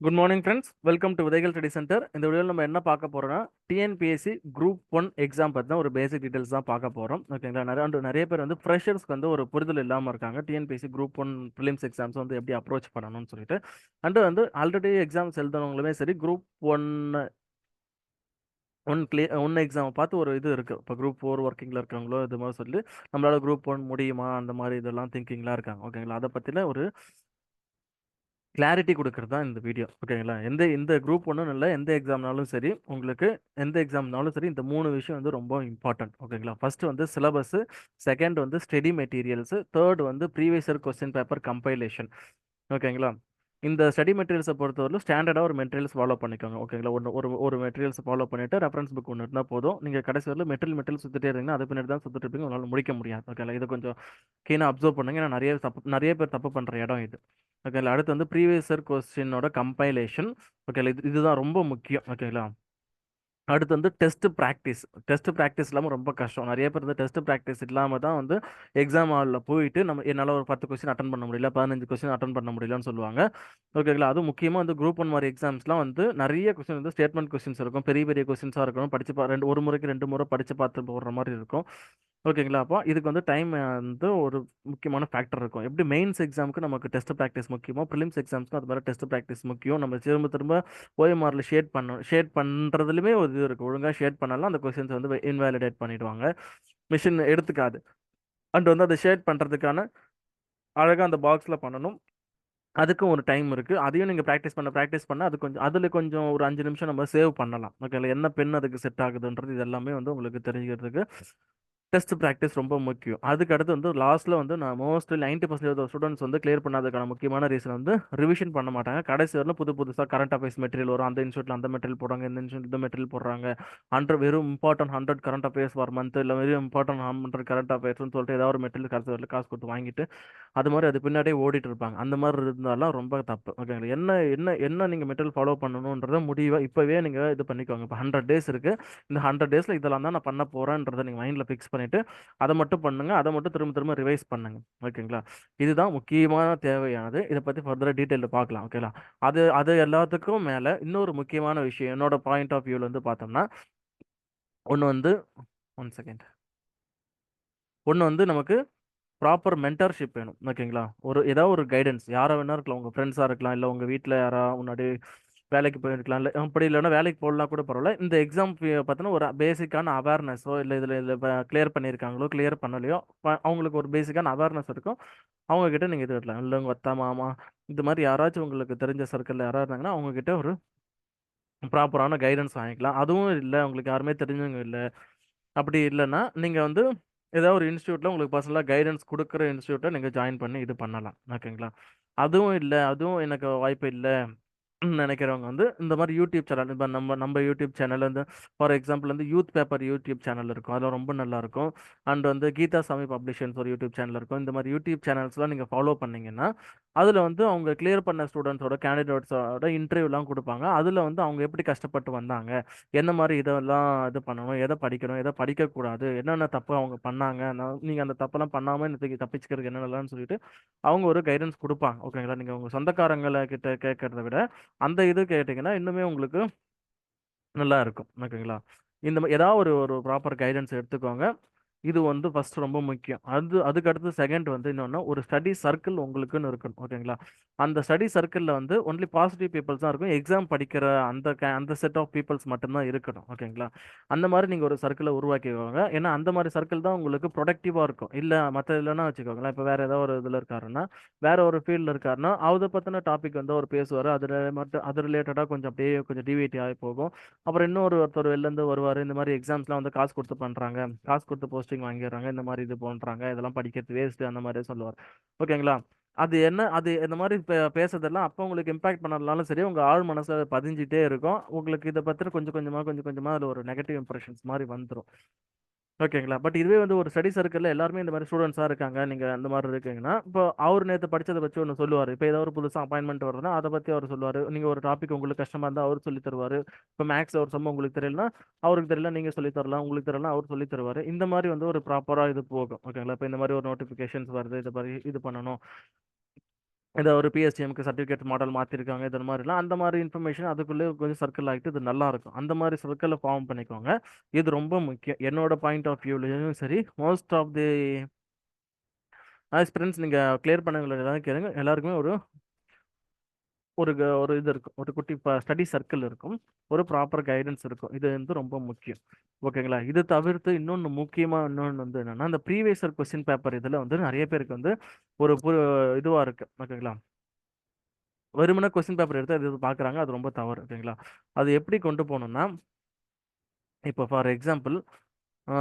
Good morning friends welcome to விதைகள் study centre இந்த வீடியோவில் நம்ம என்ன பார்க்க போகிறோம்னா டிஎன்பிஎஸ்சி குரூப் ஒன் எக்ஸாம் பற்றி ஒரு பேசிக் டீடைல்ஸ் தான் பார்க்க போகிறோம் ஓகேங்களா நிறைய and நிறைய பேர் வந்து ஃப்ரெஷர்ஸ்க்கு வந்து ஒரு புரிதல் இல்லாமல் இருக்காங்க. TNPSC group one prelims exams வந்து எப்படி அப்ரோச் பண்ணணும்னு சொல்லிட்டு. அண்டு வந்து ஆல்ரெடி எக்ஸாம்ஸ் எழுதுனவங்களுமே சரி group one one clear one எக்ஸாமை பார்த்து ஒரு இது இருக்குது இப்போ குரூப் ஃபோர் ஒர்க்கிங்கில் இருக்கிறவங்களோ இது மாதிரி சொல்லி நம்மளால் குரூப் ஒன் முடியுமா? அந்த மாதிரி இதெல்லாம் திங்கிங்லாம் இருக்காங்க. ஓகேங்களா அதை பற்றின ஒரு கிளாரிட்டி கொடுக்கறது தான் இந்த வீடியோ ஓகேங்களா எந்த இந்த குரூப் ஒன்றும் இல்லை. எந்த எக்ஸாம்னாலும் சரி உங்களுக்கு எந்த எக்ஸாம்னாலும் சரி இந்த மூணு விஷயம் வந்து ரொம்ப இம்பார்ட்டன்ட் ஓகேங்களா ஃபர்ஸ்ட் வந்து சிலபஸ்ஸு செகண்ட் வந்து ஸ்டடி மெட்டீரியல்ஸு தேர்ட் வந்து previous year question paper compilation ஓகேங்களா இந்த ஸ்டடி மெட்டீரியல்ஸை பொறுத்தவரைக்கும் ஸ்டாண்டர்டாக ஒரு மெட்டீரியல்ஸ் ஃபாலோ பண்ணிக்கோங்க. ஓகேங்களா ஒன்று ஒரு ஒரு மெட்டீரியல்ஸ் ஃபாலோ பண்ணிட்டு ரெஃபரன்ஸ் புக் ஒன்று இருந்தால் போதும். நீங்கள் கடைசி வரல மெட்டீரியல் மெட்டீரியல் சுற்றிட்டே இருந்தீங்கன்னா அது பின்னாடி தான் சுற்றிட்டு இருப்பீங்க. உங்களால் முடிக்க முடியாது. ஓகேங்களா இதை கொஞ்சம் கீழே அப்சர்வ் பண்ணுங்க. ஏன்னா நிறைய தப்பு நிறைய பேர் தப்பு பண்ணுற இடம் இது. ஓகேங்களா அடுத்து வந்து ப்ரீவியஸர் கொஸ்டினோட கம்பைலேஷன் ஓகேங்களா இது இதுதான் ரொம்ப முக்கியம். ஓகேங்களா அடுத்து வந்து டெஸ்ட் ப்ராக்டிஸ் டெஸ்ட் ப்ராக்டிஸ் இல்லாமல் ரொம்ப கஷ்டம். நிறைய பேர் வந்து டெஸ்ட் ப்ராக்டிஸ் இல்லாமல் தான் வந்து எக்ஸாம் ஹாலில் போயிட்டு நம்ம என்னால் ஒரு பத்து கொஸ்டின் அட்டன் பண்ண முடியல பதினஞ்சு கொஸ்டின் அட்டன் பண்ண முடியலன்னு சொல்லுவாங்க. ஓகேங்களா அது முக்கியமாக வந்து குரூப் ஒன் மாதிரி எக்ஸாம்ஸ்லாம் வந்து நிறைய கொஸ்டின் வந்து ஸ்டேட்மெண்ட் கொஸ்டின்ஸ் இருக்கும். பெரிய பெரிய கொஸ்டின்ஸாக இருக்கணும். படிச்சு பா ரெண்டு ஒரு முறைக்கு ரெண்டு முறை படித்து பார்த்து போடுற மாதிரி இருக்கும். ஓகேங்களா? அப்போ இதுக்கு வந்து டைம் வந்து ஒரு முக்கியமான ஃபேக்டர் இருக்கும். எப்படி மெயின்ஸ் எக்ஸாமுக்கு நமக்கு டெஸ்ட் ப்ராக்டிஸ் முக்கியமோ ப்ரிலிம்ஸ் எக்ஸாம்ஸ்க்கு அது மாதிரி டெஸ்ட் ப்ராக்டிஸ் முக்கியம். நம்ம திரும்ப திரும்ப ஓஎம்ஆரில் ஷேட் பண்ணணும் ஷேட் பண்ணுறதுலையுமே ஒரு இது இருக்குது ஒழுங்காக ஷேட் பண்ணாலும். அந்த கொஸ்டின்ஸ் வந்து இன்வேலிடேட் பண்ணிடுவாங்க. மிஷின் எடுத்துக்காது. அண்ட் வந்து அதை ஷேட் பண்ணுறதுக்கான அழகாக அந்த பாக்ஸில் பண்ணணும். அதுக்கும் ஒரு டைம் இருக்குது அதையும் நீங்கள் ப்ராக்டிஸ் பண்ண ப்ராக்டிஸ் பண்ண அது கொஞ்சம் அதில் கொஞ்சம் ஒரு அஞ்சு நிமிஷம் நம்ம சேவ் பண்ணலாம். ஓகேங்களா? என்ன பென் அதுக்கு செட் ஆகுதுன்றது இது எல்லாமே வந்து உங்களுக்கு தெரிஞ்சுக்கிறதுக்கு டெஸ்ட் ப்ராக்டிஸ் ரொம்ப முக்கியம். அதுக்கு அடுத்து வந்து லாஸ்ட்டில் வந்து நான் மோஸ்ட்லி நைன்ட்டி பர்சன்டேஜ் ஸ்டூடெண்ட்ஸ் வந்து கிளியர் பண்ணாததுக்கான முக்கியமான ரீசன் வந்து ரிவிஷன் பண்ண மாட்டாங்க. கடைசி வரல புது புதுசாக கரண்ட் அஃபேர்ஸ் மெட்டீரியல் வரும். அந்த இன்ஸ்டியூட்டில் அந்த மெட்டீரியல் போடுறாங்க இந்த இன்ஸ்டியூட் இந்த மெட்டீரியல் போடுறாங்க. ஹண்ட்ரட் வெறும் இம்பார்ட்டன்ட் ஹண்ட்ரட் கரண்ட் அஃபேர்ஸ் வர மந்த் இல்லை வெறும் இம்பார்ட்டன்ட் ஹண்ட்ரட் கரண்ட் அஃபேர்ஸ்னு சொல்லிட்டு ஏதாவது ஒரு மெட்டீரியல் கடைசி வரல காசு கொடுத்து வாங்கிட்டு அது மாதிரி அது பின்னாடியே ஓடிட்டு இருப்பாங்க. அந்த மாதிரி இருந்தாலும் ரொம்ப தப்பு. ஓகேங்களா என்ன என்ன என்ன நீங்கள் மெட்டீரியல் ஃபாலோ பண்ணணுன்றத முடிவாக இப்போவே நீங்கள் இது பண்ணிக்கோங்க. இப்போ ஹண்ட்ரட் டேஸ் இருக்குது இந்த ஹண்ட்ரட் டேஸில் இதெல்லாம் தான் நான் பண்ண போகிறேன்றதை நீங்கள் மைண்டில் ஃபிக்ஸ் பண்ணி பண்ணிவிட்டு அதை மட்டும் பண்ணுங்க. அதை மட்டும் திரும்ப திரும்ப ரிவைஸ் பண்ணுங்க. ஓகேங்களா? இதுதான் முக்கியமான தேவையானது. இதை பற்றி ஃபர்தராக டீட்டெயிலில் பார்க்கலாம். ஓகேங்களா? அது அது எல்லாத்துக்கும் மேலே இன்னொரு முக்கியமான விஷயம் என்னோட பாயிண்ட் ஆஃப் வியூவில் வந்து பார்த்தோம்னா ஒன்று வந்து ஒன் செகண்ட் ஒன்று வந்து நமக்கு ப்ராப்பர் மென்டர்ஷிப் வேணும். ஓகேங்களா? ஒரு ஏதாவது ஒரு கைடன்ஸ் யாராக வேணா இருக்கலாம். உங்கள் ஃப்ரெண்ட்ஸாக இருக்கலாம். இல்லை உங்கள் வீட்டில் யாராவது முன்னாடி வேலைக்கு போயிருக்கலாம் இல்லை அப்படி இல்லைன்னா வேலைக்கு போடலாம் கூட பரவாயில்ல. இந்த எக்ஸாம் பார்த்தோன்னா ஒரு பேசிக்கான அவேர்னஸோ இல்லை இதில் இதில் கிளியர் பண்ணியிருக்காங்களோ கிளியர் பண்ணலையோ ப- அவங்களுக்கு ஒரு பேசிக்கான அவேர்னஸ் இருக்கும். அவங்கக்கிட்ட நீங்கள் இது விடலாம் இல்லை உங்கள் அத்தா மாமா இது மாதிரி யாராச்சும் உங்களுக்கு தெரிஞ்ச சர்க்கிளில் யாராக இருந்தாங்கன்னா அவங்கக்கிட்ட ஒரு ப்ராப்பரான கைடன்ஸ் வாங்கிக்கலாம். அதுவும் இல்லை உங்களுக்கு யாருமே தெரிஞ்சவங்க இல்லை. அப்படி இல்லைன்னா நீங்கள் வந்து ஏதாவது ஒரு இன்ஸ்டியூட்டில் உங்களுக்கு பர்சனலாக கைடன்ஸ் கொடுக்குற இன்ஸ்டியூட்டை நீங்கள் ஜாயின் பண்ணி இது பண்ணலாம். ஓகேங்களா? அதுவும் இல்லை அதுவும் எனக்கு வாய்ப்பு இல்லை. நினைக்கிறவங்க வந்து இந்த மாதிரி யூடியூப் சேனல் இப்போ நம்ம நம்ம யூடியூப் சேனல் வந்து ஃபார் எக்ஸாம்பிள் வந்து யூத் பேப்பர் யூடியூப் சேனல் இருக்கும். அதெல்லாம் ரொம்ப நல்லா இருக்கும். அண்ட் வந்து கீதா சாமி பப்ளிஷன்ஸ் ஒரு யூடியூப் சேனல் இருக்கும். இந்த மாதிரி யூடியூப் சேனல்ஸ்லாம் நீங்கள் ஃபாலோ பண்ணீங்கன்னா அதில் வந்து அவங்க கிளியர் பண்ண ஸ்டூடெண்ட்ஸோட கேண்டிடேட்ஸோட இன்டர்வியூலாம் கொடுப்பாங்க. அதில் வந்து அவங்க எப்படி கஷ்டப்பட்டு வந்தாங்க? என்ன மாதிரி இதெல்லாம் இது பண்ணணும்? எதை படிக்கணும்? எதை படிக்கக்கூடாது? என்னென்ன தப்பு அவங்க பண்ணாங்க? நீங்கள் அந்த தப்பெல்லாம் பண்ணாமல் இந்த தப்பிச்சுக்கிறதுக்கு என்னென்னலாம்னு சொல்லிட்டு அவங்க ஒரு கைடன்ஸ் கொடுப்பாங்க. ஓகேங்களா நீங்கள் உங்கள் சொந்தக்காரங்களை கிட்ட கேட்குறத விட அந்த இது கேட்டிங்கன்னா இன்னுமே உங்களுக்கு நல்லா இருக்கும் ஓகேங்களா? இந்த ஏதாவது ஒரு ஒரு ப்ராப்பர் கைடன்ஸ் எடுத்துக்கோங்க. இது வந்து ஃபர்ஸ்ட் ரொம்ப முக்கியம். அது அதுக்கு அடுத்து செகண்ட் வந்து இன்னொன்னா ஒரு ஸ்டடி சர்க்கிள் உங்களுக்குன்னு இருக்கணும் ஓகேங்களா அந்த ஸ்டடி சர்க்கிளில் வந்து ஒன்லி பாசிட்டிவ் பீப்புள்ஸ் தான் இருக்கும். எக்ஸாம் படிக்கிற அந்த அந்த செட் ஆஃப் பீப்புள்ஸ் மட்டும்தான் இருக்கணும் ஓகேங்களா அந்த மாதிரி நீங்கள் ஒரு சர்க்கிளை உருவாக்கிக்கோங்க. ஏன்னா அந்த மாதிரி சர்க்கிள் தான் உங்களுக்கு ப்ரொடக்டிவாக இருக்கும். இல்லை மற்ற இல்லைன்னா வச்சுக்கோங்களேன். இப்போ வேறு ஏதாவது ஒரு இதில் இருக்காருன்னா வேறு ஒரு ஃபீல்டில் இருக்காருன்னா அதை பற்றின டாபிக் வந்து அவர் பேசுவார். அதில் மட்டும் அது ரிலேட்டடாக கொஞ்சம் அப்படியே கொஞ்சம் டிவியேட் ஆகி போகும். அப்புறம் இன்னொரு ஒருத்தர் வெளிலேருந்து வருவார். இந்த மாதிரி எக்ஸாம்ஸ்லாம் வந்து காசு கொடுத்து பண்ணுறாங்க காசு கொடுத்து போஸ்ட் போஸ்டிங் வாங்கிடுறாங்க இந்த மாதிரி இது பண்ணுறாங்க இதெல்லாம் படிக்கிறது வேஸ்ட்டு அந்த மாதிரி சொல்லுவார். ஓகேங்களா அது என்ன அது இந்த மாதிரி பேசுறதெல்லாம் அப்போ உங்களுக்கு இம்பாக்ட் பண்ணலனாலும் சரி உங்கள் ஆழ் மனசில் பதிஞ்சிட்டே இருக்கும். உங்களுக்கு இதை பற்றி கொஞ்சம் கொஞ்சமாக கொஞ்சம் கொஞ்சமாக அதில் ஒரு நெகட்டிவ் இம்ப்ரெஷன்ஸ் மாதிரி வந்துடும் ஓகேங்களா? பட் இதுவே வந்து ஒரு ஸ்டடி சர்க்கிளில் எல்லாருமே இந்த மாதிரி ஸ்டூடெண்ட்ஸாக இருக்காங்க. நீங்கள் அந்த மாதிரி இருக்கீங்கன்னா இப்போ அவர் நேற்று படித்ததை வச்சு ஒன்று சொல்லுவார். இப்போ ஏதாவது ஒரு புதுசாக அப்பாயின்மெண்ட் வருதுன்னா அதை பற்றி அவர் சொல்லுவார். நீங்கள் ஒரு டாபிக் உங்களுக்கு கஷ்டமாக இருந்தால் அவர் சொல்லி தருவார். இப்போ மேக்ஸ் ஒரு சம்பவம் உங்களுக்கு தெரியலனா அவருக்கு தெரியல நீங்கள் சொல்லி தரலாம். உங்களுக்கு தெரியல அவர் சொல்லி தருவார். இந்த மாதிரி வந்து ஒரு ப்ராப்பராக இது போகும். ஓகேங்களா? இப்போ இந்த மாதிரி ஒரு நோட்டிஃபிகேஷன்ஸ் வருது. இது மாதிரி இது பண்ணணும். இதை ஒரு பிஎஸ்டிஎம்க்கு சர்டிஃபிகேட் மாடல் மாற்றிருக்காங்க இது மாதிரிலாம் அந்த மாதிரி இன்ஃபர்மேஷன் அதுக்குள்ளே கொஞ்சம் சர்க்கிள் ஆகிட்டு இது நல்லா இருக்கும். அந்த மாதிரி சர்க்கிளை ஃபார்ம் பண்ணிக்கோங்க. இது ரொம்ப முக்கியம். என்னோட பாயிண்ட் ஆஃப் வியூலையும் சரி மோஸ்ட் ஆஃப் தி ஆஸ்பிரன்ஸ் நீங்கள் கிளியர் பண்ணவங்களை எல்லாரும் கேளுங்க. எல்லாருக்குமே ஒரு ஒரு க- ஒரு இது இருக்கும். ஒரு குட்டி ஸ்டடி சர்க்கிள் இருக்கும். ஒரு ப்ராப்பர் கைடன்ஸ் இருக்கும். இது வந்து ரொம்ப முக்கியம். ஓகேங்களா? இது தவிர்த்து இன்னொன்று முக்கியமாக இன்னொன்று வந்து என்னென்னா இந்த ப்ரீவியஸர் கொஸ்டின் பேப்பர் இதில் வந்து நிறைய பேருக்கு வந்து ஒரு இதுவாக இருக்கு. ஓகேங்களா? வெறுமனே கொஸ்டின் பேப்பர் எடுத்து அது இது பார்க்குறாங்க அது ரொம்ப தவறு. ஓகேங்களா? அது எப்படி கொண்டு போகணும்னா இப்போ ஃபார் எக்ஸாம்பிள்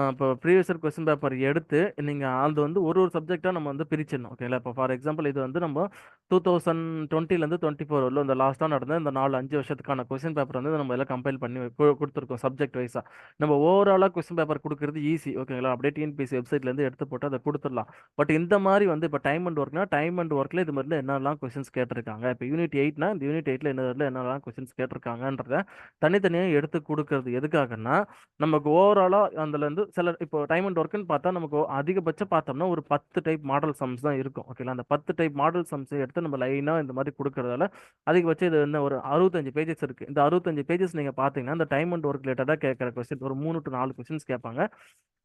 இப்போ ப்ரீவியஸர் கொஸ்டின் பேப்பர் எடுத்து நீங்கள் அது வந்து ஒரு ஒரு சப்ஜெக்டாக நம்ம வந்து பிரிச்சிடணும் ஓகேங்களா இப்போ ஃபார் எக்ஸாம்பிள் இது வந்து நம்ம டூ தௌசண்ட் டுவெண்ட்டிலேருந்து டுவெண்ட்டி ஃபோர் வரல இந்த லாஸ்ட்டாக நடந்த இந்த நாலு அஞ்சு வருஷத்துக்கான கொஸ்டின் பேப்பர் வந்து நம்ம எல்லாம் கம்பைல் பண்ணி கு- கொடுத்துருக்கோம் சப்ஜெக்ட் வைஸாக நம்ம ஓவராலாக கொஸ்டின் பேப்பர் கொடுக்குறது ஈஸி ஓகேங்களா அப்படியே டிஎன்பிசி வெப்சைட்லேருந்து எடுத்து போட்டு அதை கொடுத்துடலாம். பட் இந்த மாதிரி வந்து இப்போ டைம் அண்ட் ஒர்க்னா டைம் அண்ட் ஒர்க்கில் இது மாதிரிலாம் என்னெல்லாம் கொஸ்டின்ஸ் கேட்டிருக்காங்க? இப்போ யூனிட் எயிட்னா இந்த யூனிட் எயிட்டில் என்ன என்னெல்லாம் கொஸ்டின்ஸ் கேட்டிருக்காங்கன்றத தனித்தனியாக எடுத்து கொடுக்கறது எதுக்காகன்னா நமக்கு ஓவராலாக வந்து சில இப்போ டைம் அண்ட் ஒர்க்குன்னு பார்த்தா நமக்கு அதிகபட்சம் பார்த்தோம்னா ஒரு பத்து டைப் மாடல் சம்ஸ் தான் இருக்கும். ஓகேங்களா அந்த பத்து டைப் மாடல் சம்ஸ் எடுத்து நம்ம லைனாக இந்த மாதிரி கொடுக்கறதால அதிகபட்சம் இது என்ன ஒரு அறுபத்தஞ்சு பேஜஸ் இருக்குது இந்த அறுபத்தஞ்சு பேஜஸ் நீங்கள் பார்த்தீங்கன்னா இந்த டைம் அண்ட் ஒர்க் ரிலேட்டடாக கேட்குற கொஸ்டின் ஒரு மூணு டு நாலு கொஸ்டின்ஸ் கேட்பாங்க.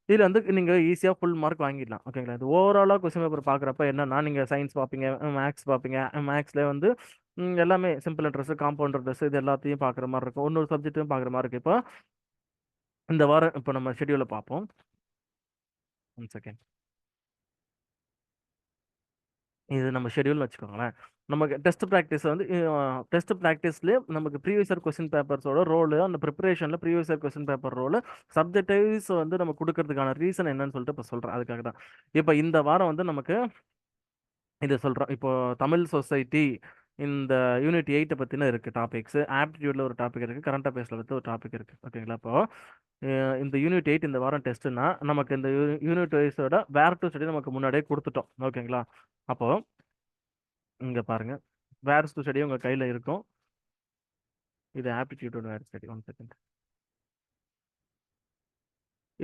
இதில் வந்து நீங்கள் ஈஸியாக ஃபுல் மார்க் வாங்கிடலாம். ஓகேங்களா இது ஓவராலாக கொஸ்டின் பேப்பர் பார்க்குறப்ப என்னன்னா நீங்கள் சயின்ஸ் பார்ப்பீங்க மேக்ஸ் பார்ப்பீங்க. மேக்ஸில் வந்து எல்லாமே சிம்பிள் ட்ரெஸ்ஸு காம்பவுண்டர் ட்ரெஸ் இது எல்லாத்தையும் பார்க்குற மாதிரி இருக்கும். ஒன்னொரு சப்ஜெக்ட்டும் பார்க்குற மாதிரி இருக்குது இப்போ இந்த வாரம் இப்போ நம்ம ஷெடியூலை பார்ப்போம் ஒன் செகண்ட் இது நம்ம ஷெடியூல்னு வச்சுக்கோங்களேன். நமக்கு டெஸ்ட் ப்ராக்டிஸ் வந்து டெஸ்ட் ப்ராக்டிஸ்லேயே நமக்கு ப்ரீவியஸ் கொஸ்டின் பேப்பர்ஸோட ரோலு அந்த ப்ரிப்பரேஷனில் ப்ரீவியஸ் கொஸ்டின் பேப்பர் ரோலு சப்ஜெக்டைஸ் வந்து நம்ம கொடுக்கறதுக்கான ரீசன் என்னன்னு சொல்லிட்டு இப்போ சொல்கிறேன் அதுக்காக தான். இப்போ இந்த வாரம் வந்து நமக்கு இதை சொல்கிறோம் இப்போ தமிழ் சொசைட்டி இந்த யூனிட் எயிட்டை பற்றின இருக்குது டாபிக்ஸ் ஆப்டிடியூடில் ஒரு டாபிக் இருக்குது கரண்ட் அஃபேர்ஸில் பற்றி ஒரு டாபிக் இருக்குது ஓகேங்களா இப்போது இந்த யூனிட் எயிட் இந்த வாரம் டெஸ்ட்டுனா நமக்கு இந்த யூனிட் வைஸோட வேர் டு ஸ்டடி நமக்கு முன்னாடியே கொடுத்துட்டோம். ஓகேங்களா அப்போது இங்கே பாருங்கள் வேர் டு ஸ்டடி உங்கள் கையில் இருக்கும். இது ஆப்டிடியூடோட வேர் ஸ்டடி ஒன் செகண்ட்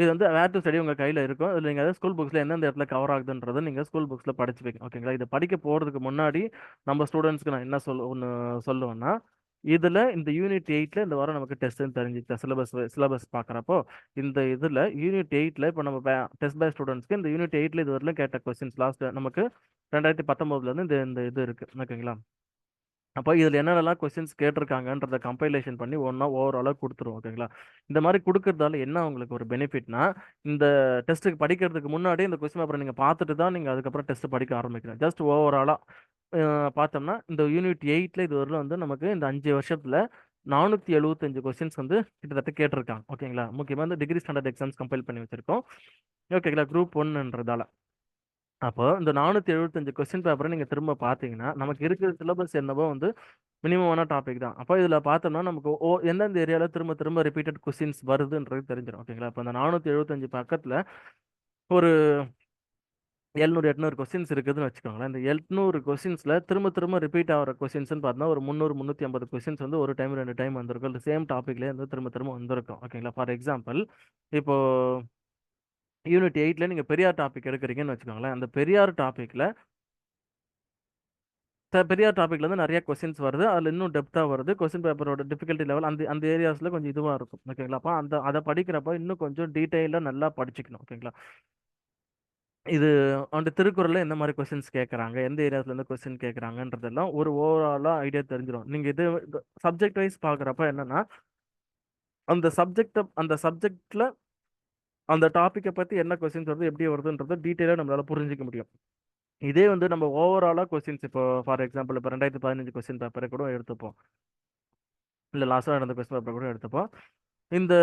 இது வந்து வேர் டு ஸ்டடி உங்கள் கையில் இருக்கும். இதில் நீங்கள் ஸ்கூல் புக்ஸில் எந்தெந்த இடத்துல கவர் ஆகுதுன்றதை நீங்கள் ஸ்கூல் புக்ஸில் படிச்சு வைக்கணும். ஓகேங்களா இதை படிக்க போகிறதுக்கு முன்னாடி நம்ம ஸ்டூடெண்ட்ஸ்க்கு நான் என்ன சொல்ல ஒன்று சொல்லுவேன்னா இதில் இந்த யூனிட் எயிட்டில் இந்த வாரம் நமக்கு டெஸ்ட்டுன்னு தெரிஞ்சுக்கிட்ட சிலபஸ் சிலபஸ் பார்க்குறப்போ இந்த இதில் யூனிட் எயிட்டில் இப்போ நம்ம டெஸ்ட் பை ஸ்டூடெண்ட்ஸ்க்கு இந்த யூனிட் எயிட்டில் இது வரலாம் கேட்ட கொஸ்டின்ஸ் லாஸ்ட் நமக்கு ரெண்டாயிரத்தி பத்தொம்போதுலேருந்து இந்த இந்த இது இருக்குது ஓகேங்களா அப்போ இதில் என்னென்னலாம் கொஸ்டின்ஸ் கேட்டிருக்காங்கன்றத கம்பைலேஷன் பண்ணி ஒன்றா ஓவராலாக கொடுத்துருவோம் ஓகேங்களா இந்த மாதிரி கொடுக்கறதால என்ன உங்களுக்கு ஒரு பெனிஃபிட்னா இந்த டெஸ்ட்டுக்கு படிக்கிறதுக்கு முன்னாடி இந்த கொஸ்டின் பேப்பரை நீங்கள் பார்த்துட்டு தான் நீங்கள் அதுக்கப்புறம் டெஸ்ட் படிக்க ஆரம்பிக்கலாம் ஜஸ்ட் ஓவராலாக பார்த்தோம்னா இந்த யூனிட் எயிட்டில் இது வரல வந்து நமக்கு இந்த அஞ்சு வருஷத்தில் நானூற்றி எழுபத்தஞ்சு கொஸ்டின்ஸ் வந்து கிட்டத்தட்ட கேட்டிருக்காங்க ஓகேங்களா முக்கியமாக இந்த டிகிரி ஸ்டாண்டர்ட் எக்ஸாம்ஸ் கம்பைல் பண்ணி வச்சுருக்கோம் ஓகேங்களா குரூப் ஒன்றுன்றதால அப்போ இந்த நானூற்றி எழுபத்தஞ்சு கொஸ்டின் பேப்பரை நீங்கள் திரும்ப பார்த்தீங்கன்னா நமக்கு இருக்கிற சிலபஸ் என்னவோ வந்து மினிமமான டாபிக் தான். அப்போ இதில் பார்த்தோம்னா நமக்கு ஓ எந்தெந்த ஏரியாவில் திரும்ப திரும்ப ரிப்பீட்டட் கொஸ்டின்ஸ் வருதுன்றது தெரிஞ்சிடும் ஓகேங்களா இப்போ இந்த நானூற்றி எழுபத்தஞ்சு பக்கத்தில் ஒரு எழுநூறு எட்நூறு கொஸ்டின்ஸ் இருக்குதுன்னு வச்சுக்கோங்களேன். இந்த எட்நூறு கொஸ்டின்ஸில் திரும்ப திரும்ப ரிப்பீட் ஆகிற கொஸ்டின்ஸ்னு பார்த்தா ஒரு முந்நூறு முந்நூற்றி ஐம்பது கொஸ்டின்ஸ் வந்து ஒரு டைம் ரெண்டு டைம் வந்திருக்கும். இந்த சேம் டாப்பிக்லேயே வந்து திரும்ப திரும்ப வந்திருக்கும். ஓகேங்களா ஃபார் எக்ஸாம்பிள் இப்போது யூனிட் எயிட்ல நீங்கள் பெரியார் டாபிக் எடுக்கிறீங்கன்னு வச்சுக்கோங்களேன். அந்த பெரியார் டாப்பிக்கில் பெரியார் டாப்பிக்கில் இருந்து நிறைய கொஸ்டின்ஸ் வருது. அதில் இன்னும் டெப்த்தாக வருது. கொஸ்டின் பேப்பரோட டிஃபிகல்ட்டி லெவல் அந்த அந்த ஏரியாஸில் கொஞ்சம் இதுவாக இருக்கும். ஓகேங்களா அப்போ அந்த அதை படிக்கிறப்ப இன்னும் கொஞ்சம் டீட்டெயிலாக நல்லா படிச்சுக்கணும். ஓகேங்களா இது அந்த திருக்குறளில் எந்த மாதிரி கொஸ்டின்ஸ் கேட்குறாங்க எந்த ஏரியாஸ்லேருந்து கொஸ்டின் கேட்குறாங்கன்றதெல்லாம் ஒரு ஓவராலாக ஐடியா தெரிஞ்சிடும் நீங்கள் இது சப்ஜெக்ட் வைஸ் பார்க்குறப்ப என்னென்னா அந்த சப்ஜெக்டை அந்த சப்ஜெக்டில் அந்த டாப்பிக்கை பற்றி என்ன கொஸ்டின்ஸ் வருது எப்படி வருதுன்றதை டீட்டெயிலாக நம்மளால் புரிஞ்சிக்க முடியும். இதே வந்து நம்ம ஓவராலாக கொஸ்டின்ஸ் இப்போ ஃபார் எக்ஸாம்பிள் இப்போ ரெண்டாயிரத்தி பதினஞ்சு கொஸ்டின் பேப்பரை கூட எடுத்துப்போம். இல்லை லாஸ்ட்டாக நடந்த கொஸ்டின் பேப்பரை கூட எடுத்துப்போம். இந்த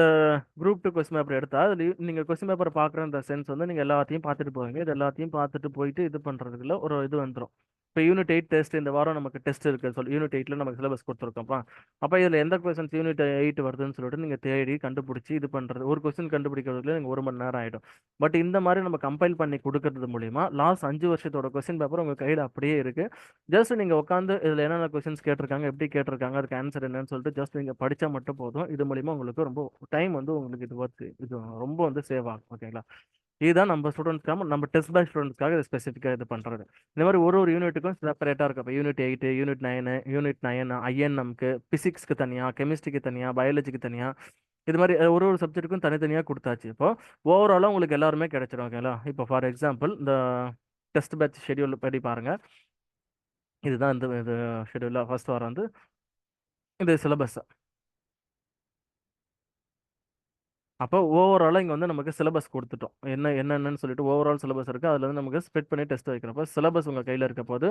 குரூப் டூ கொஸ்டின் பேப்பர் எடுத்தால் அதில் நீங்கள் கொஸ்டின் பேப்பரை பார்க்குற அந்த சென்ஸ் வந்து நீங்கள் எல்லாத்தையும் பார்த்துட்டு போவீங்க. இது எல்லாத்தையும் பார்த்துட்டு போயிட்டு இது பண்ணுறதுக்குள்ள ஒரு இது வந்துடும் இப்போ யூனிட் எயிட் டெஸ்ட் இந்த வாரம் நமக்கு டெஸ்ட் இருக்குது சொல்லி யூனிட் எயிட்டில் நமக்கு சிலபஸ் கொடுத்துருக்கோம்ப்பா. அப்போ இதில் எந்த கொஸ்டின்ஸ் யூனிட் எயிட் வருதுன்னு சொல்லிட்டு நீங்கள் தேடி கண்டுபிடிச்சி இது பண்ணுறது ஒரு கொஸ்டின் கண்டுபிடிக்கிறதுல நீங்கள் ஒரு மணி நேரம் ஆகிடும் பட் இந்த மாதிரி நம்ம கம்பைல் பண்ணி கொடுக்கறது மூலிமா லாஸ்ட் அஞ்சு வருஷத்தோட கொஸ்டின் பேப்பர் உங்கள் கையில் அப்படியே இருக்குது ஜஸ்ட் நீங்கள் உட்காந்து இதில் என்னென்ன கொஸ்டின்ஸ் கேட்டிருக்காங்க எப்படி கேட்டிருக்காங்க அதுக்கு ஆன்சர் என்னன்னு சொல்லிட்டு ஜஸ்ட் நீங்கள் படித்தா மட்டும் போதும். இது மூலிமா உங்களுக்கு ரொம்ப டைம் வந்து உங்களுக்கு இது ஒர்க்கு இது ரொம்ப வந்து சேவ் ஆகும் ஓகேங்களா இதுதான் நம்ம ஸ்டூடெண்ட்ஸ்க்காக நம்ம டெஸ்ட் பேக் ஸ்டூடெண்ட்ஸ்க்காக இது ஸ்பெசிஃபிக்காக இது பண்ணுறது இந்த மாதிரி ஒரு ஒரு யூனிட்டுக்கும் செப்பரேட்டாக இருக்கும் இப்போ unit eight unit nine unit nine ஐஎன்எம்க்கு ஃபிசிக்ஸ்க்கு தனியாக கெமிஸ்ட்ரிக்கு தனியாக பயாலஜிக்கு தனியாக இது மாதிரி ஒரு ஒரு சப்ஜெக்ட்டுக்கும் தனித்தனியாக கொடுத்தாச்சு. இப்போ ஓவராலாக உங்களுக்கு எல்லாருமே கிடைச்சிடும் ஓகேங்களா இப்போ ஃபார் எக்ஸாம்பிள் இந்த டெஸ்ட் பேட்ச் ஷெடியூல் படி பாருங்கள் இதுதான் இந்த இது ஷெடியூலாக ஃபஸ்ட் வாரம் வந்து இது சிலபஸ் அப்போ ஓவராலாக இங்கே வந்து நமக்கு சிலபஸ் கொடுத்துட்டோம். என்ன என்னென்னு சொல்லிட்டு ஓவரால் சிலபஸ் இருக்குது அதில் வந்து நமக்கு ஸ்ப்ளிட் பண்ணி டெஸ்ட் வைக்கிறப்போ சிலபஸ் உங்கள் கையில் இருக்க போது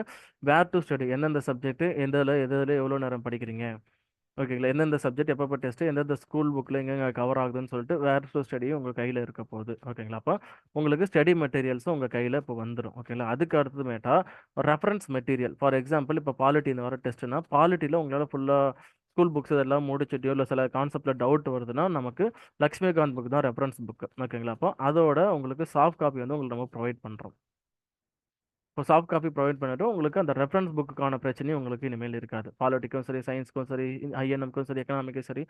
வேர் டு ஸ்டடி எந்தெந்த சப்ஜெக்ட் இதில் எதில் எவ்வளோ நேரம் படிக்கிறீங்க? ஓகேங்களா எந்தெந்த சப்ஜெக்ட் எப்போ டெஸ்ட்டு எந்தெந்த ஸ்கூல் புக்கில் எங்கெங்கே கவர் ஆகுதுன்னு சொல்லிட்டு வேர் டு ஸ்டடி உங்கள் கையில் இருக்க போகுது ஓகேங்களா அப்போ உங்களுக்கு ஸ்டடி மெட்டீரியல்ஸும் உங்கள் கையில் இப்போ வந்துடும் ஓகேங்களா அதுக்கு அடுத்ததுமேட்டா ரெஃபரன்ஸ் மெட்டீரியல் ஃபார் எக்ஸாம்பிள் இப்போ பாலிட்டி இந்த வர டெஸ்ட்டுனா பாலிட்டியில் உங்களால் ஃபுல்லாக ஸ்கூல் புக்ஸ் இதெல்லாம் முடிச்சுட்டியோ இல்லை சில கான்செப்டில் டவுட் வருதுன்னா நமக்கு லக்ஷ்மிகாந்த் புக் தான் ரெஃபரன்ஸ் புக் ஓகேங்களா? அப்போ அதோட உங்களுக்கு சாஃப்ட் காப்பி வந்து உங்களுக்கு நம்ம ப்ரொவைட் பண்ணுறோம் இப்போ சாஃப்ட் காப்பி ப்ரொவைட் பண்ணிட்டு உங்களுக்கு அந்த ரெஃபரன்ஸ் புக்குக்கான பிரச்சனையும் உங்களுக்கு இனிமேல் இருக்காது. பாலிட்டிக்கும் சரி சயின்ஸ்க்கும் சரி ஐஎன்எம்க்கும் சரி எக்கனாமிக்கும் சரி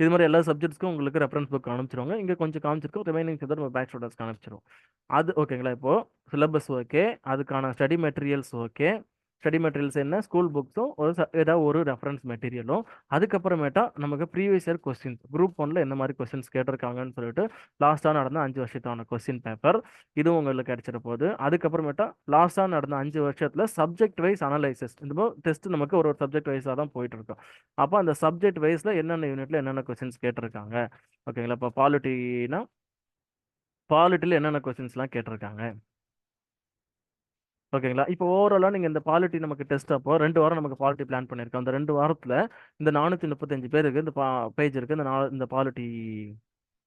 இது மாதிரி எல்லா சப்ஜெக்ட்ஸ்க்கும் உங்களுக்கு ரெஃபரன்ஸ் புக் அனுப்பிச்சிருவாங்க. இங்கே கொஞ்சம் காமிச்சிருக்கோம். ரிமைனிங் தான் நம்ம பேக் ஸ்டூடெண்ட்ஸ்க்கு அனுப்பிச்சிரும் அது ஓகேங்களா? இப்போது சிலபஸ் ஓகே அதுக்கான study materials okay study materials என்ன ஸ்கூல் புக்ஸும் ஒரு ஏதாவது ஒரு ரெஃபரன்ஸ் மெட்டீரியலும் அதுக்கப்புறமேட்டா நமக்கு ப்ரீவியஸ் இயர் கொஸ்டின்ஸ் குரூப் ஒன்ல என்ன மாதிரி கொஸ்டின்ஸ் கேட்டிருக்காங்கன்னு சொல்லிட்டு லாஸ்ட்டாக நடந்த அஞ்சு வருஷத்தான கொஸ்டின் பேப்பர் இதுவும் உங்களுக்கு கிடைச்சிட போகுது. அதுக்கப்புறமேட்டா லாஸ்ட்டாக நடந்த அஞ்சு வருஷத்தில் சப்ஜெக்ட் வைஸ் அனலைசிஸ் இந்த டெஸ்ட் நமக்கு ஒரு ஒரு சப்ஜெக்ட் வைஸாக தான் போயிட்டு இருக்கோம் அப்போ அந்த சப்ஜெக்ட் வைஸில் என்னென்ன யூனிட்ல என்னென்ன கொஸ்டின்ஸ் கேட்டிருக்காங்க? ஓகேங்களா இப்போ பாலிட்டினா பாலிட்டியில் என்னென்ன கொஸ்டின்ஸ்லாம் கேட்டிருக்காங்க? ஓகேங்களா? இப்போ ஓவராலாக நீங்கள் இந்த பாலிட்டி நமக்கு டெஸ்ட் அப்போ ரெண்டு வாரம் நமக்கு பாலிட்டி பிளான் பண்ணியிருக்கோம் அந்த ரெண்டு வாரத்தில் இந்த நானூற்றி முப்பத்தஞ்சு பேருக்கு இந்த பா பேஜ் இருக்குது இந்த நா இந்த பாலிட்டி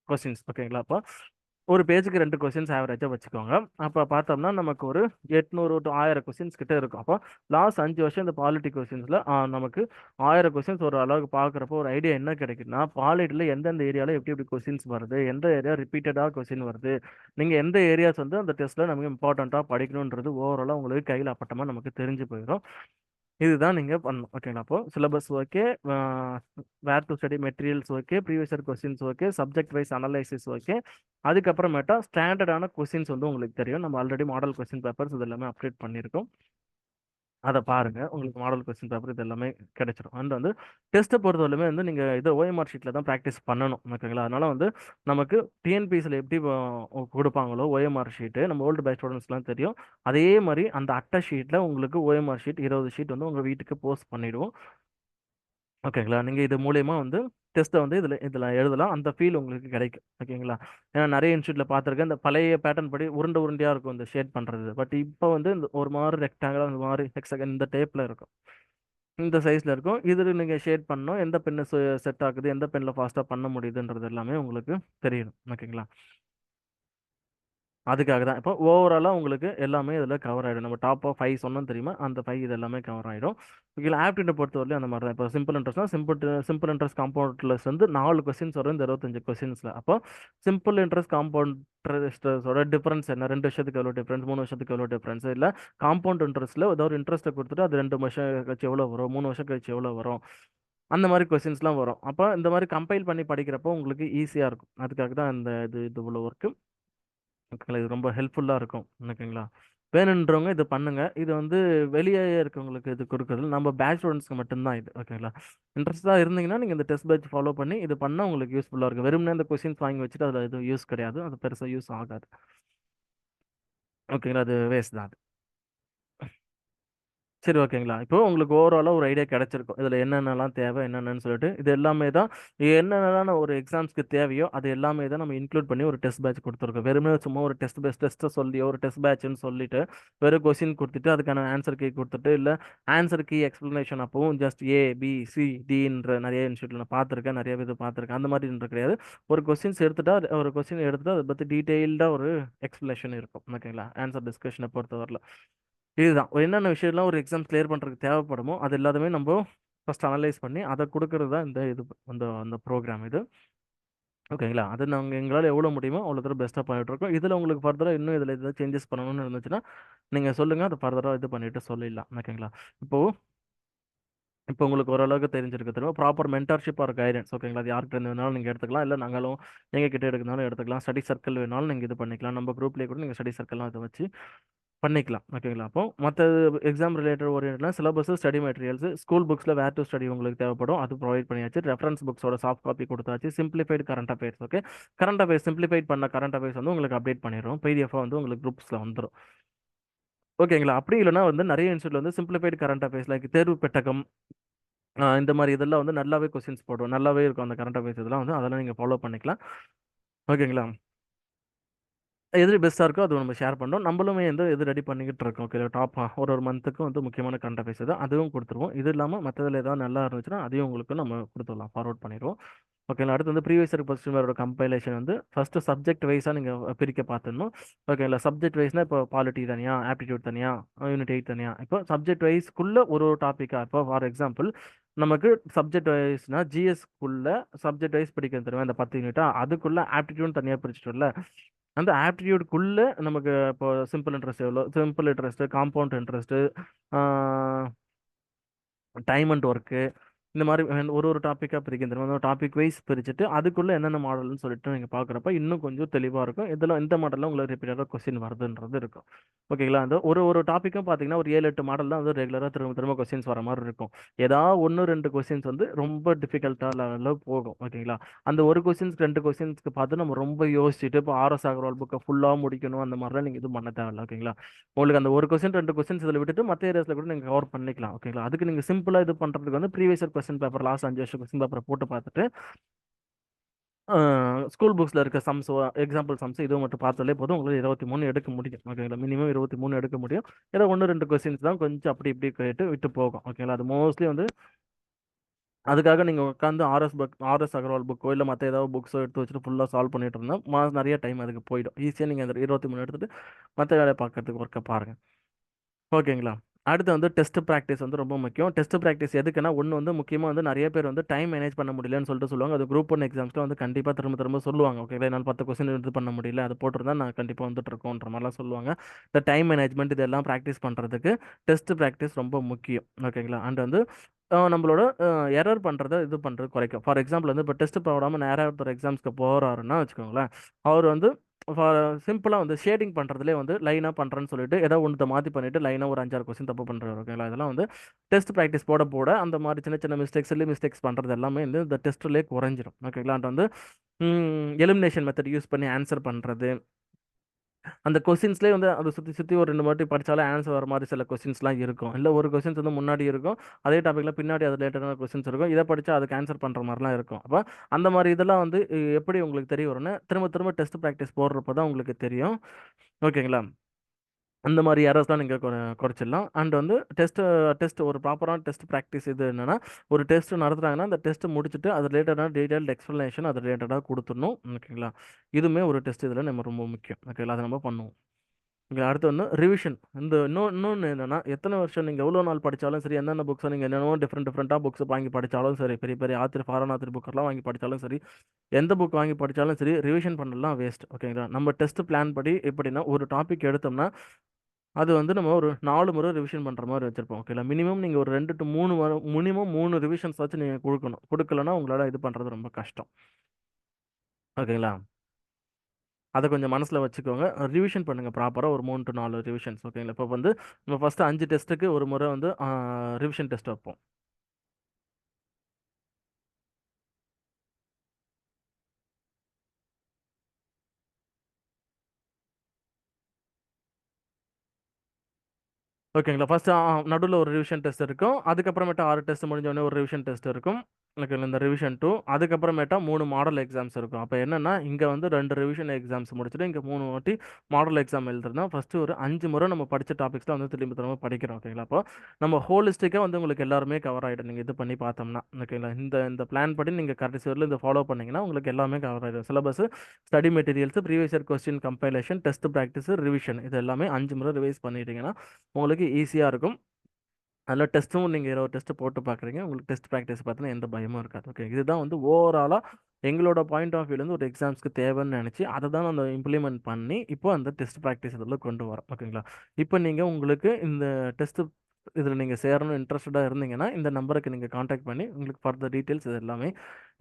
கொஸ்டின்ஸ் ஓகேங்களா அப்போ? ஒரு பேஜுக்கு ரெண்டு கொஸ்டின்ஸ் ஆவரேஜாக வச்சுக்கோங்க. அப்போ பார்த்தோம்னா நமக்கு ஒரு எட்நூறு டு ஆயிரம் கொஸ்டின்ஸ் கிட்டே இருக்கும். அப்போ லாஸ்ட் அஞ்சு வருஷம் இந்த பாலிட்டி கொஸ்டின்ஸில் நமக்கு ஆயிரம் கொஸ்டின்ஸ் ஒரு அளவுக்கு பார்க்குறப்போ ஒரு ஐடியா என்ன கிடைக்குன்னா பாலிட்டியில் எந்தெந்த ஏரியாவில் எப்படி எப்படி கொஸ்டின்ஸ் வருது எந்த ஏரியா ரிப்பீட்டடாக கொஸ்டின் வருது நீங்கள் எந்த ஏரியாஸ் வந்து அந்த டெஸ்ட்டில் நமக்கு இம்பார்ட்டண்ட்டாக படிக்கணுன்றது ஓவராலாக உங்களுக்கு கையில் அப்பட்டமாக நமக்கு தெரிஞ்சு போயிடும் இதுதான் நீங்கள் பண்ணணும். ஓகேங்களா அப்போ syllabus okay where to study materials okay previous year questions okay subject wise analysis okay அதுக்கப்புறமேட்டா ஸ்டாண்டர்டான கொஸ்டின்ஸ் வந்து உங்களுக்கு தெரியும். நம்ம ஆல்ரெடி மாடல் கொஸ்டின் பேப்பர்ஸ் இது எல்லாமே அப்டேட் பண்ணியிருக்கோம். அதை பாருங்க. உங்களுக்கு மாடல் கொஸ்டின் பேப்பர் இது எல்லாமே கிடைச்சிடும் அண்ட் வந்து டெஸ்ட்டை பொறுத்தவரையுமே வந்து நீங்கள் இதை ஓஎம்ஆர் ஷீட்டில் தான் ப்ராக்டிஸ் பண்ணணும். ஓகேங்களா அதனால வந்து நமக்கு டிஎன்பிஎஸ்சியில் எப்படி கொடுப்பாங்களோ ஓஎம்ஆர் ஷீட்டு நம்ம ஓல்டு பேட்ச் ஸ்டூடெண்ட்ஸ்லாம் தெரியும். அதே மாதிரி அந்த அட்டை ஷீட்டில் உங்களுக்கு ஓஎம்ஆர் ஷீட் இருபது ஷீட் வந்து உங்கள் வீட்டுக்கு போஸ்ட் பண்ணிடுவோம். ஓகேங்களா நீங்கள் இது மூலயமா வந்து டெஸ்ட்டை வந்து இதில் இதில் எழுதலாம். அந்த ஃபீல் உங்களுக்கு கிடைக்கும். ஓகேங்களா? ஏன்னா நிறைய இன்ஸ்டியூட்டில் பார்த்துருக்கேன். இந்த பழைய பேட்டர்ன் படி உருண்டை உருண்டையாக இருக்கும் இந்த ஷேட் பண்ணுறது பட் இப்போ வந்து இந்த ஒரு மாதிரி ரெக்டாங்கிளாக இந்த மாதிரி ஹெக்ஸகன் இந்த டேப்பில் இருக்கும். இந்த சைஸில் இருக்கும். இதில் நீங்கள் ஷேட் பண்ணோம் எந்த பென்னு செட் ஆகுது? எந்த பென்னில் ஃபாஸ்ட்டாக பண்ண முடியுதுன்றது எல்லாமே உங்களுக்கு தெரியணும் ஓகேங்களா? அதுக்காக தான். இப்போ ஓவராலாக உங்களுக்கு எல்லாமே இதில் கவர் ஆகிடும் நம்ம டாப்பாக ஃபைவ் சொன்னோம் தெரியுமா? அந்த ஃபைவ் இது எல்லாமே கவர் ஆகிடும் இதில் ஆப்டிட்டை பொறுத்தவரையும் அந்த மாதிரி தான் இப்போ சிம்பிள் இன்ட்ரெஸ்ட்னா சிம்பிள் சிம்பிள் இன்ட்ரெஸ்ட் காம்பவுண்ட்லஸ் வந்து நாலு கொஸ்டின்ஸ் வரும் இந்த இருபத்தஞ்சு கொஸ்டின்ஸில் அப்போ சிம்பிள் இன்ட்ரெஸ்ட் காம்பவுண்ட் இன்ட்ரெஸ்டோட டிஃபரன்ஸ் என்ன? ரெண்டு வருஷத்துக்கு எவ்வளோ டிஃப்ரென்ஸ் மூணு வருஷத்துக்கு எவ்வளோ டிஃப்ரென்ஸ் இல்லை காம்பவுண்ட் இன்ட்ரெஸ்ட்டில் ஏதோ ஒரு இன்ட்ரெஸ்ட்டை கொடுத்துட்டு அது ரெண்டு வருஷம் கழிச்சு எவ்வளோ வரும்? மூணு வருஷம் கழிச்சு எவ்வளோ வரும்? அந்த மாதிரி கொஸ்டின்ஸ்லாம் வரும். அப்போ இந்த மாதிரி கம்பைல் பண்ணி படிக்கிறப்போ உங்களுக்கு ஈஸியாக இருக்கும். அதுக்காக தான் இந்த இது இது இவ்வளோ ஒர்க்கு ஓகேங்களா இது ரொம்ப ஹெல்ப்ஃபுல்லாக இருக்கும். ஓகேங்களா? வேணுன்றவங்க இது பண்ணுங்கள் இது வந்து வெளியே இருக்கவங்களுக்கு இது கொடுக்குறது. நம்ம பேட்ச் ஸ்டூடெண்ட்ஸ்க்கு மட்டும்தான் இது. ஓகேங்களா? இன்ட்ரெஸ்ட்டாக இருந்தீங்கன்னா நீங்கள் இந்த டெஸ்ட் பேட்ச் ஃபாலோ பண்ணி இது பண்ணால் உங்களுக்கு யூஸ்ஃபுல்லாக இருக்கும். வெறும்னே அந்த கொஸ்டின்ஸ் வாங்கி வச்சுட்டு அதில் எதுவும் யூஸ் கிடையாது. அது பெருசாக யூஸ் ஆகாது. ஓகேங்களா? அது வேஸ்ட் தான் அது. சரி ஓகேங்களா. இப்போ உங்களுக்கு ஓவராலாக ஒரு ஐடியா கிடைச்சிருக்கும். இதில் என்னென்னலாம் தேவை என்னென்னு சொல்லிட்டு இது எல்லாமே தான் என்னென்னலாம் ஒரு எக்ஸாம்ஸ்க்கு தேவையோ அது எல்லாமே தான் நம்ம இன்க்ளூட் பண்ணி ஒரு டெஸ்ட் பேட்ச் கொடுத்துருக்கோம். வெறுமே சும்மா ஒரு டெஸ்ட் பேஸ் டெஸ்ட்டை சொல்லி ஒரு டெஸ்ட் பேட்ச்னு சொல்லிட்டு வெறும் கொஸ்டின் கொடுத்துட்டு அதுக்கான ஆன்சர் கீ கொடுத்துட்டு இல்லை ஆன்சர் கீ எக்ஸ்ப்ளனேஷன் அப்பவும் ஜஸ்ட் ஏ பி சி டின்ற நிறைய இன்ஸ்டியூட்டில் நான் பார்த்துருக்கேன் நிறைய இது பார்த்துருக்கேன். அந்த மாதிரி கிடையாது. ஒரு கொஸ்டின்ஸ் எடுத்துட்டா அது- ஒரு கொஸ்டின் எடுத்துட்டு அதை பற்றி டீட்டெயில்டாக ஒரு எக்ஸ்ப்ளனேஷன் இருக்கும். ஓகேங்களா? ஆன்சர் டிஸ்கஷனை பொறுத்தவரையில். இதுதான். என்னென்ன விஷயம்லாம் ஒரு எக்ஸாம் கிளியர் பண்ணுறதுக்கு தேவைப்படுமோ அது எல்லாத்தையுமே நம்ம ஃபஸ்ட் அனலைஸ் பண்ணி அதை கொடுக்கறது தான் இந்த இது அந்த அந்த ப்ரோக்ராம் இது. ஓகேங்களா அது நாங்கள் எங்களால் எவ்வளோ முடியுமோ அவ்வளோ தூரம் பெஸ்ட்டாக பண்ணிகிட்ருக்கோம் இதில் உங்களுக்கு ஃபர்தராக இன்னும் இதில் எதாவது சேஞ்சஸ் பண்ணணும்னு இருந்துச்சுன்னா நீங்கள் சொல்லுங்கள் அதை ஃபர்தராக இது பண்ணிவிட்டு சொல்லிடலாம். ஓகேங்களா இப்போது இப்போ உங்களுக்கு ஓரளவுக்கு தெரிஞ்சிருக்கு தெரியும்? ப்ராப்பர் மென்டர்ஷிப் ஆர் கைடன்ஸ் ஓகேங்களா அது யார்கிட்ட இருந்து வேணாலும் நீங்கள் எடுத்துக்கலாம். இல்லை நாங்களும் எங்கள் கிட்டே எடுக்கனாலும் எடுத்துக்கலாம். ஸ்டடி சர்க்கிள் வேணாலும் நீங்கள் இது பண்ணிக்கலாம். நம்ம குரூப்லேயே கூட நீங்கள் ஸ்டடி சர்க்கிள்லாம் இதை வச்சு பண்ணிக்கலாம். ஓகேங்களா? அப்போ மற்ற எக்ஸாம் ரிலேட்டட் ஓரியன்ட்னா சிலபஸ் ஸ்டடி மெட்டீரியல்ஸ் ஸ்கூல் புக்ஸில் வேர் டு ஸ்டடி உங்களுக்கு தேவைப்படும். அது ப்ரொவைட் பண்ணியாச்சு. ரெஃபரன்ஸ் புக்ஸோட சாஃப்ட் காப்பி கொடுத்தாச்சு. Simplified current affairs okay current affairs simplified பண்ண கரண்ட் அஃபேர்ஸ் வந்து உங்களுக்கு அப்டேட் பண்ணிடுவோம் பிடிஎஃபாக வந்து உங்களுக்கு குரூப்ஸில் வந்துடும் ஓகேங்களா? அப்படி இல்லைனா வந்து நிறைய இன்ஸ்டியூட்ல வந்து சிம்பிளிஃபைடு கரண்ட் அஃபேர்ஸ் லைக் தேர்வு பெட்டகம் இந்த மாதிரி இதெல்லாம் வந்து நல்லாவே கொஸ்டின்ஸ் போடும். நல்லாவே இருக்கும் அந்த கரண்ட் அஃபேர்ஸ் இதெல்லாம் வந்து. அதெல்லாம் நீங்கள் ஃபாலோ பண்ணிக்கலாம். ஓகேங்களா? எது பெஸ்ட்டாக இருக்கோ அது நம்ம ஷேர் பண்ணுறோம் நம்மளுமே வந்து இது ரெடி பண்ணிக்கிட்டு இருக்கோம். ஓகே டாப் ஒரு ஒரு மந்த்துக்கும் வந்து முக்கியமான கண்ட அஃபேர்ஸ் தான் அதுவும் கொடுத்துருவோம். இது இல்லாமல் மற்றதில் ஏதாவது நல்லா இருந்துச்சுன்னா அதையும் உங்களுக்கு நம்ம கொடுத்துடலாம். ஃபார்வர்ட் பண்ணிடுவோம். ஓகேங்களா அடுத்து வந்து ப்ரீவியஸ் இயர் கொஸ்டின் கம்பைலேஷன் வந்து ஃபஸ்ட்டு சப்ஜெக்ட் வைஸாக நீங்கள் பிரிக்க பார்த்துடணும். ஓகேங்களா சப்ஜெக்ட் வைஸ்னால் இப்போ பாலிட்டி தனியாக ஆப்டிடியூட் தனியாக யூனிட் எயிட் தனியாக இப்போ சப்ஜெக்ட் வைஸ்க்குள்ளே ஒரு ஒரு டாப்பிக்காக இப்போ ஃபார் எக்ஸாம்பிள் நமக்கு சப்ஜெக்ட் வைஸ்னா ஜிஎஸ்க்குள்ள சப்ஜெக்ட் வைஸ் படிக்க தருவேன் அந்த பத்து யூனிட்டா அதுக்குள்ள ஆப்டிடியூட் தனியாக பிரிச்சுட்டோம்ல. அந்த ஆப்டிடியூடுக்குள்ள நமக்கு இப்போ சிம்பிள் இன்ட்ரெஸ்ட் எவ்வளோ simple interest compound interest time and work இந்த மாதிரி ஒரு ஒரு டாப்பிக்காக பிரிக்க தெரியும் டாபிக் வைஸ் பிரிச்சுட்டு அதுக்குள்ளே என்னென்ன மாடல்னு சொல்லிட்டு நீங்கள் பார்க்குறப்ப இன்னும் கொஞ்சம் தெளிவாக இருக்கும். இதில் இந்த மாடலில் உங்களுக்கு ரிப்பீட்டடாக கொஸ்டின் வருதுன்றது இருக்கும். ஓகேங்களா அந்த ஒரு ஒரு டாப்பிக்கும் பார்த்தீங்கன்னா ஒரு ஏழு எட்டு மாடல் தான் வந்து ரெகுலராக திரும்ப திரும்ப கொஸ்டின்ஸ் வர மாதிரி இருக்கும். ஏதாவது ஒன்று ரெண்டு கொஸ்டின்ஸ் வந்து ரொம்ப டிஃபிகல்ட்டாக லெவலில் போகும். ஓகேங்களா அந்த ஒரு கொஸ்டின்ஸ்க்கு ரெண்டு கொஸ்டின்ஸ்க்கு பார்த்து நம்ம ரொம்ப யோசிச்சுட்டு இப்போ ஆர்எஸ் அகர்வால் புக்கை ஃபுல்லாக முடிக்கணும் அந்த மாதிரிலாம் நீங்கள் இது பண்ண தேவையில்ல. ஓகேங்களா உங்களுக்கு அந்த ஒரு கொஸ்டின் ரெண்டு கொஸ்டின்ஸ் இதில் விட்டுட்டு மற்ற ஏரியாஸில் கூட நீங்கள் கவர் பண்ணிக்கலாம். ஓகேங்களா அதுக்கு நீங்கள் சிம்பிளாக இது பண்ணுறதுக்கு வந்து ப்ரீவியஸ் கொஸ்டின் பேப்பர் லாஸ்ட் அஞ்சு வருஷம் கொஸ்டின் பேப்பரை போட்டு பார்த்துட்டு ஸ்கூல் புக்ஸில் இருக்க சம்ஸ் எக்ஸாம்பிள் சம்ஸ் இது மட்டும் பார்த்தாலே போதும். உங்களுக்கு இருபத்தி மூணு எடுக்க முடியும். ஓகேங்களா மினிமம் இருபத்தி மூணு எடுக்க முடியும். ஏதோ ஒன்று ரெண்டு கொஸ்டின்ஸ் தான் கொஞ்சம் அப்படி இப்படி கேட்டு விட்டு போகும். ஓகேங்களா அது மோஸ்ட்லி வந்து அதுக்காக நீங்கள் உட்காந்து ஆர்எஸ் புக் ஆர்எஸ் அகர்வால் புக்கோ இல்லை மற்ற ஏதாவது புக்ஸோ எடுத்து வச்சுட்டு ஃபுல்லாக சால்வ் பண்ணிட்டு இருந்தால் மாதம் நிறைய டைம் அதுக்கு போயிடும். ஈஸியாக நீங்கள் அந்த இருபத்தி மூணு எடுத்துகிட்டு மற்ற வேலையை பார்க்கறதுக்கு ஒர்க்கை பாருங்கள் ஓகேங்களா அடுத்து வந்து டெஸ்ட் ப்ராக்டிஸ் வந்து ரொம்ப முக்கியம். டெஸ்ட் ப்ராக்டிஸ் எதுக்குன்னா ஒன்று வந்து முக்கியமாக வந்து நிறைய பேர் வந்து டைம் மேனேஜ் பண்ண முடியலன்னு சொல்லிட்டு சொல்லுவாங்க. அது குரூப் ஒன் எக்ஸாம்ஸில் வந்து கண்டிப்பாக திரும்ப திரும்ப சொல்லுவாங்க. ஓகேங்களா என்னால் பத்து கொஸ்டின் இது பண்ண முடியல அது போட்டிருந்தா நான் கண்டிப்பாக வந்துட்டு இருக்கோன்ற மாதிரிலாம் சொல்லுவாங்க. இந்த டைம் மேனேஜ்மெண்ட் இதெல்லாம் ப்ராக்டிஸ் பண்ணுறதுக்கு டெஸ்ட் ப்ராக்டிஸ் ரொம்ப முக்கியம். ஓகேங்களா அண்ட் வந்து நம்மளோட எரர் பண்ணுறத இது பண்ணுறது குறைக்கும். ஃபார் எக்ஸாம்பிள் வந்து இப்போ டெஸ்ட் போடாமல் நேராக ஒருத்தர் எக்ஸாம்ஸ்க்கு போகிறாருன்னா வச்சுக்கோங்களேன் அவர் வந்து சிம்பிளாக வந்து ஷேடிங் பண்ணுறதுலேயே வந்து லைனாக பண்ணுறேன்னு சொல்லிட்டு ஏதோ ஒன்று மாற்றி பண்ணிவிட்டு லைனாக ஒரு அஞ்சாறு கொஸ்டின் தப்பு பண்ணுறாரு ஓகேங்களா இதெல்லாம் வந்து டெஸ்ட் ப்ராக்டிஸ் போட போட அந்த மாதிரி சின்ன சின்ன மிஸ்டேக்ஸ் இல்லை மிஸ்டேக்ஸ் பண்ணுறது எல்லாமே வந்து இந்த டெஸ்ட்லேயே குறைஞ்சிரும். ஓகேங்களா? வந்து எலிமினேஷன் மெத்தட் யூஸ் பண்ணி ஆன்சர் பண்ணுறது அந்த கொஸ்டின்ஸ்லேயே வந்து அதை சுற்றி சுற்றி ஒரு ரெண்டு வாட்டி படித்தாலே ஆன்சர் வர மாதிரி சில கொஸ்டின்ஸ்லாம் இருக்கும். இல்லை ஒரு கொஸ்டின்ஸ் வந்து முன்னாடி இருக்கும். அதே டாப்பிக்கில் பின்னாடி அது ரிலேட்டடான கொஸ்டின்ஸ் இருக்கும். இதை படித்தா அதுக்கு ஆன்சர் பண்ணுற மாதிரிலாம் இருக்கும். அப்போ அந்த மாதிரி இதெல்லாம் வந்து எப்படி உங்களுக்கு தெரிய வரும்னா திரும்ப திரும்ப டெஸ்ட் ப்ராக்டிஸ் போடுறப்ப தான் உங்களுக்கு தெரியும். ஓகேங்களா? அந்த மாதிரி எரர்ஸ்லாம் நீங்கள் குறைச்சிடலாம். அண்ட் வந்து டெஸ்ட்டு டெஸ்ட் ஒரு ப்ராப்பரான டெஸ்ட் ப்ராக்டிஸ் இது என்னென்னா ஒரு டெஸ்ட் நடத்துகிறாங்கன்னா அந்த டெஸ்ட் முடிச்சுட்டு அது ரிலேட்டடான டீடைல்டு எக்ஸ்ப்ளனேஷன் அது ரிலேட்டடாக கொடுத்துடணும். ஓகேங்களா? இதுவுமே ஒரு டெஸ்ட் இதில் நம்ம ரொம்ப முக்கியம். ஓகேங்களா? அதை நம்ம பண்ணுவோம். இங்கே அடுத்து வந்து ரிவிஷன் இந்த இன்னும் இன்னொன்று என்னென்னா எத்தனை வருஷம் நீங்கள் எவ்வளோ நாள் படித்தாலும் சரி என்னென்ன புக்ஸை நீங்கள் என்னென்னவோ டிஃப்ரெண்ட் டிஃப்ரெண்ட்டாக புக்ஸ் வாங்கி படித்தாலும் சரி பெரிய பெரிய ஆத்திரி ஃபாரன் ஆத்திரி புக்கெல்லாம் வாங்கி படித்தாலும் சரி எந்த புக் வாங்கி படித்தாலும் சரி ரிவிஷன் பண்ணலாம் வேஸ்ட் ஓகேங்களா? நம்ம டெஸ்ட் பிளான் படி எப்படின்னா ஒரு டாபிக் எடுத்தோம்னா அது வந்து நம்ம ஒரு நாலு முறை ரிவிஷன் பண்ணுற மாதிரி வச்சுருப்போம். ஓகேங்களா மினிமம் நீங்கள் ஒரு ரெண்டு டு மூணு முறை மினிமம் மூணு ரிவிஷன்ஸ் வச்சு நீங்கள் கொடுக்கணும். கொடுக்கலன்னா உங்களால் இது பண்ணுறது ரொம்ப கஷ்டம். ஓகேங்களா அதை கொஞ்சம் மனசில் வச்சுக்கோங்க. ரிவிஷன் பண்ணுங்கள் ப்ராப்பராக ஒரு மூணு டு நாலு ரிவிஷன்ஸ் ஓகேங்களா இப்போ வந்து நம்ம ஃபஸ்ட்டு அஞ்சு டெஸ்ட்டுக்கு ஒரு முறை வந்து ரிவிஷன் டெஸ்ட் வைப்போம். ஓகேங்களா. ஃபஸ்ட்டு நடுவில் ஒரு ரிவிஷன் டெஸ்ட் இருக்கும். அதுக்கப்புறமேட்டு ஆறு டெஸ்ட் முடிஞ்சோடனே ஒரு ரிவிஷன் டெஸ்ட் இருக்கும். எனக்கு இந்த ரிவிஷன் டூ அதுக்கப்புறமேட்டா மூணு மாடல் எக்ஸாம்ஸ் இருக்கும். அப்போ என்னென்னா இங்கே வந்து ரெண்டு ரிவிஷன் எக்ஸாம்ஸ் முடிச்சுட்டு இங்கே மூணு வாட்டி மாடல் எக்ஸாம் எழுதுறதுனா ஃபஸ்ட்டு ஒரு அஞ்சு முறை நம்ம படித்த டாபிக்ஸ் வந்து திரும்ப திரும்ப படிக்கிறோம் ஓகேங்களா அப்போ நம்ம ஹோலிஸ்டிக்காக வந்து உங்களுக்கு எல்லாருமே கவர் ஆகிடும் நீங்கள் இது பண்ணி பார்த்தோம்னா ஓகேங்களா இந்த இந்த பிளான் படி நீங்கள் கடைசி வரல இந்த ஃபாலோ பண்ணிங்கன்னா உங்களுக்கு எல்லாமே கவர் ஆகிடும் syllabus study materials previous year question compilation test practice revision இது எல்லாமே அஞ்சு முறை ரிவைஸ் பண்ணிட்டீங்கன்னா உங்களுக்கு ஈஸியாக இருக்கும். அதில் டெஸ்ட்டும் நீங்கள் இருபது டெஸ்ட்டு போட்டு பார்க்குறீங்க உங்களுக்கு டெஸ்ட் ப்ராக்டிஸ் பார்த்தீங்கன்னா எந்த பயமும் இருக்காது. ஓகே. இதுதான் வந்து ஓவராலாக எங்களோட பாயிண்ட் ஆஃப் வியூலேருந்து ஒரு எக்ஸாம்ஸ்க்கு தேவைன்னு நினச்சி அதை தான் அந்த இம்ப்ளிமெண்ட் பண்ணி இப்போ அந்த டெஸ்ட் ப்ராக்டிஸ் இதில் கொண்டு வரோம். ஓகேங்களா? இப்போ நீங்கள் உங்களுக்கு இந்த டெஸ்ட்டு இதில் நீங்கள் சேரணும் இன்ட்ரெஸ்டடாக இருந்தீங்கன்னா இந்த நம்பருக்கு நீங்கள் காண்டாக்ட் பண்ணி உங்களுக்கு ஃபர்தர் டீட்டெயில்ஸ் இது எல்லாமே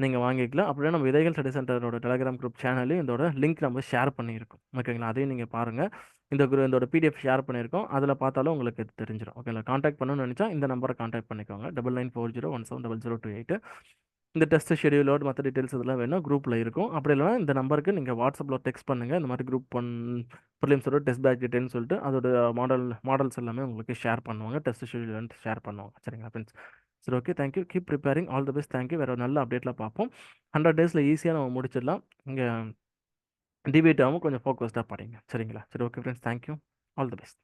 நீங்கள் வாங்கிக்கலாம். அப்படியே நம்ம விதைகள் ஸ்டடி சென்டரோட டெலிகிராம் குரூப் சேனலையும் இதோட லிங்க் நம்ம ஷேர் பண்ணியிருக்கோம். ஓகேங்களா? அதையும் நீங்கள் பாருங்கள் இந்த குரூப் இதோட பிடிஎஃப் ஷேர் பண்ணியிருக்கோம். அதில் பார்த்தாலும் உங்களுக்கு தெரிஞ்சிடும் ஓகேங்களா காண்டாக்ட் பண்ணணும்னு நினச்சா இந்த நம்பரை காண்டாக்ட் பண்ணிக்கோங்க. Double nine four zero one seven double zero two eight இந்த டெஸ்ட் ஷெடியூலோட மற்ற டீட்டெயில்ஸ் இதெல்லாம் வேணும். குரூப்பில் இருக்கும். அப்படி இல்லைனா இந்த நம்பருக்கு நீங்கள் வாட்ஸ்அப்பில் டெக்ஸ்ட் பண்ணுங்கள் இந்த மாதிரி குரூப் ஒன் ப்ரிலிம்ஸோட டெஸ்ட் பேட்ச் டீட்டெயில்னு சொல்லிட்டு அதோட மாடல் மாடல்ஸ் எல்லாமே உங்களுக்கு ஷேர் பண்ணுவாங்க. டெஸ்ட் ஷெடியூல் வந்து ஷேர் பண்ணுவாங்க. சரிங்களா ஃப்ரெண்ட்ஸ் சரி okay thank you keep preparing all the best thank you வேறு நல்ல அப்டேட்டில் பார்ப்போம். ஹண்ட்ரட் டேஸில் ஈஸியாக நம்ம முடிச்சிடலாம். இங்கே டிபேட் ஆகும் கொஞ்சம் ஃபோக்கஸ்டாக படிங்க. சரிங்களா? சரி okay friends thank you all the best